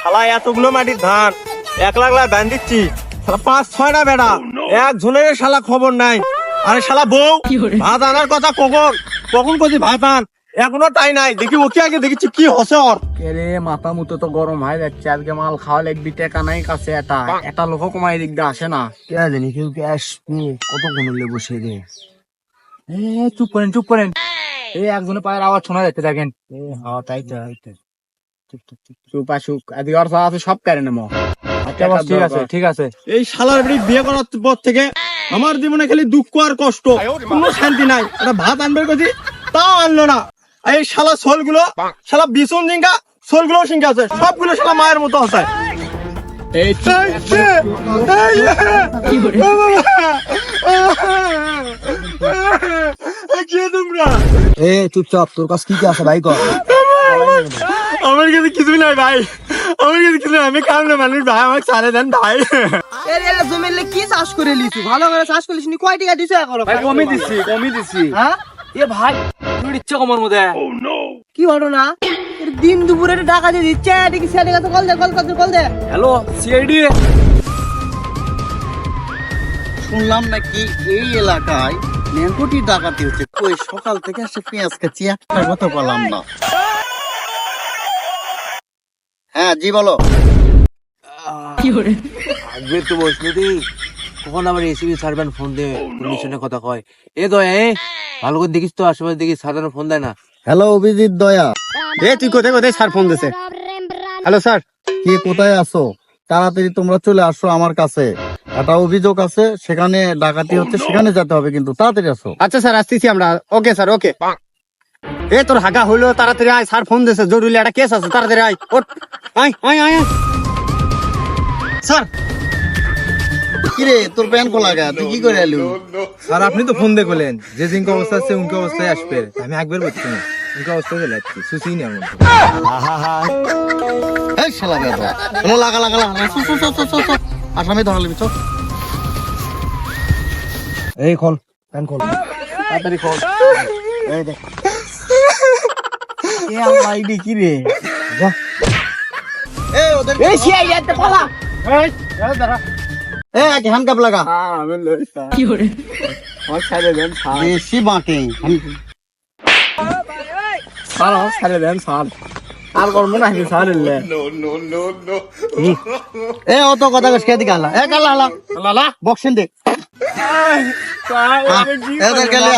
শালা এতগুলো মাটির ধান। এক লাখ লাখ ধান দিচ্ছি। শালা পাঁচ ছয়টা বেড়া। এক ঝুনের শালা খবর নাই। আরে শালা বউ ভাত আনার কথা কখন? কখন করছি ভাত আন? এখনও তাই নাই। দেখি ওকে আগে দেখেছি কি হসে ওর। রে মাথা মুতো তো গরম হয়ে যাচ্ছে। আজকে মাল খাওয়া লাগবি টেকা নাই কাছে এটা। এটা লোক কমাই দিক দিয়ে আসে না। কে জানি কেউ কে আসবে? কতক্ষণ হলে বসে রে? এ চুপ করেন চুপ করেন। এই একজনের পায়ের আওয়াজ শোনা যাচ্ছে দেখেন। হ্যাঁ তাই তো তাই তো। চুপ আসুক এদিকে অর্থ আছে সব কেড়ে নেব আচ্ছা ঠিক আছে ঠিক আছে এই শালার বাড়ি বিয়ে করার পর থেকে আমার জীবনে খালি দুঃখ আর কষ্ট কোনো শান্তি নাই একটা ভাত আনবে কথা তাও আনলো না এই শালা সোলগুলো শালা বিছন জিঙ্গা সোলগুলো সিঙ্গা আছে সবগুলো শালা মায়ের মতো আছে এই এ চুপচাপ তোর কাছে কি কি আছে ভাই কর আমার কাছে কিছু নাই ভাই। আমার কাছে কিছু নাই। আমি কামলে মানুষ ভাই আমাকে সারে দেন ভাই। এর এর জমিলে কি চাষ করে লিছু ভালো করে চাষ করিস নি কয় টাকা দিছো এখন? ভাই কমই দিছি কমই দিছি। হ্যাঁ? এ ভাই তুই ইচ্ছে কমার মধ্যে। কি ঘটনা? এর দিন দুপুরে একটা টাকা দিয়ে দিচ্ছে দেখি সেটা কাছে কল দে কল কল দে কল দে। Hello CID. শুনলাম নাকি এই এলাকায় নেঙ্গুটি ডাকাতি হচ্ছে। কই সকাল থেকে সে পেঁয়াজ খাচ্ছি একটা কথা বললাম না। হ্যাঁ জি বলো। আগে তো কখন আমার এসিবি সার্ভেন ফোন দিয়ে? কথা কয়। এ দয়া এ। ভালো করে দেখিস তো আশেপাশে দেখি সাধারণ ফোন দেয় না। হ্যালো অভিজিৎ দয়া। এ তুই কোথায় কোথায় স্যার ফোন দিছে? হ্যালো স্যার কে কোথায় আছো? তাড়াতাড়ি তোমরা চলে আসো আমার কাছে। একটা অভিযোগ আছে সেখানে ডাকাতি হচ্ছে সেখানে যেতে হবে কিন্তু। তাড়াতাড়ি আসো। আচ্ছা স্যার আসতেছি আমরা। ওকে স্যার ওকে এ তোর হাগা হইল তাড়াতাড়ি আয় স্যার ফোন দিছে জরুরি একটা কেস আছে তাড়াতাড়ি আয় ওঠ। আয় আয় আয়। স্যার। কিরে তোর প্যান খোলা গা? তুই কি করে এলু? আর আপনি তো ফোন দিয়ে বলেন যে জিনকে অবস্থা আছে উনকে অবস্থায় আসবে। আমি একবার বলছি না উনকে অবস্থায় চলে যাচ্ছি সুসি নেই আমার এই শালা বেদা চলো লাগা লাগা লাগা চো চো চো চো চো চো আসামি ধরা লিবি এই খোল প্যান খোল। তাড়াতাড়ি খোল। এই দেখ। এ আল্লাহ আইডি কি রে? এই ওদের এই সিআই এতে পালা। এই এক হ্যান্ড কাপ লাগা। আমি লইছা কি করে আমার ছাড়ে দেন ছাড়। বেশি বাঁকে। ছাড় আমার ছাড়ে দেন ছাড়। আর করব না কি ছাড় এলে। এ অত কথা কস কে দিকে এ কালা আলা। আলা বক্সিং দেখ এদের গেলে